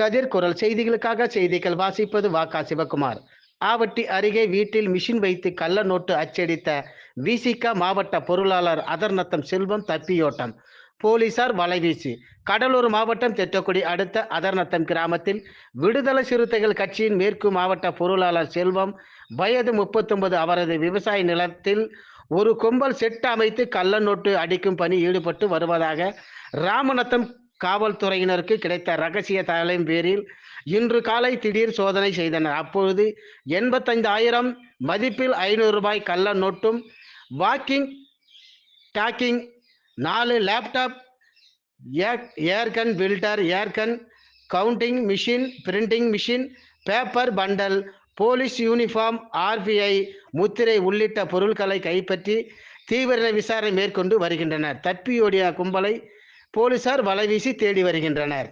கதிர் குரல் செய்திகளுக்காக செய்திகள் வாசிப்பது வாக்கா சிவகுமார். ஆவட்டி அருகே வீட்டில் மிஷின் வைத்து கள்ள நோட்டு அச்சடித்த விசிக மாவட்ட பொருளாளர் அதர்நத்தம் செல்வம் தப்பியோட்டம். போலீசார் வலைவீசி கடலூர் மாவட்டம் தெட்டக்குடி அடுத்த அதர்நத்தம் கிராமத்தில் விடுதலை சிறுத்தைகள் கட்சியின் மேற்கு மாவட்ட பொருளாளர் செல்வம் வயது முப்பத்தொன்பது அவரது விவசாய நிலத்தில் ஒரு கும்பல் செட் அமைத்து கள்ள நோட்டு அடிக்கும் பணி ஈடுபட்டு வருவதாக ராமநத்தம் காவல்துறையினருக்கு கிடைத்த ரகசிய தகவலின் பேரில் இன்று காலை திடீர் சோதனை செய்தனர். அப்பொழுது எண்பத்தைந்தாயிரம் மதிப்பில் ஐநூறு ரூபாய் கள்ள நோட்டும் வாக்கிங் டாக்கிங் நாலு laptop airgun filter airgun counting machine printing machine paper bundle police uniform RBI முத்திரை உள்ளிட்ட பொருட்களை கைப்பற்றி தீவிர விசாரணை மேற்கொண்டு வருகின்றனர். தப்பியோடிய கும்பலை போலீசார் வலைவீசி தேடி வருகின்றனர்.